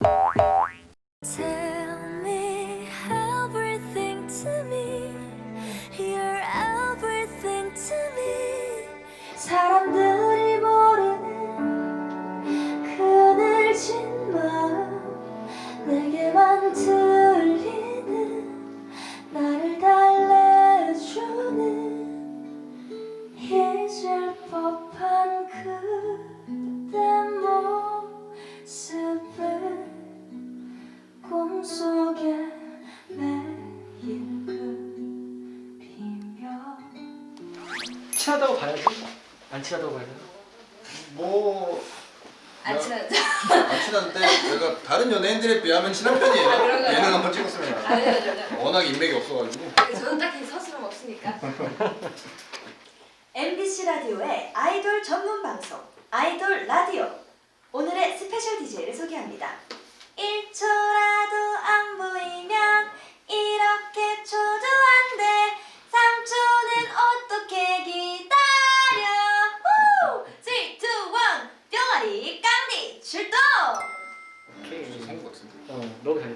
Bye. 친하다고 봐야지. 안 친하다고 봐야 되나? 뭐안 야. 친하죠? 안 친한데 제가 다른 연예인들에 비하면 친한 편이에요. 아, 그런가요? 예능 한번 찍었으면 아니요 아니요 워낙 인맥이 없어가지고. 저는 딱히 서스럼 없으니까 MBC 라디오의 아이돌 전문 방송 아이돌 라디오 오늘의 스페셜 DJ를 소개합니다. 都还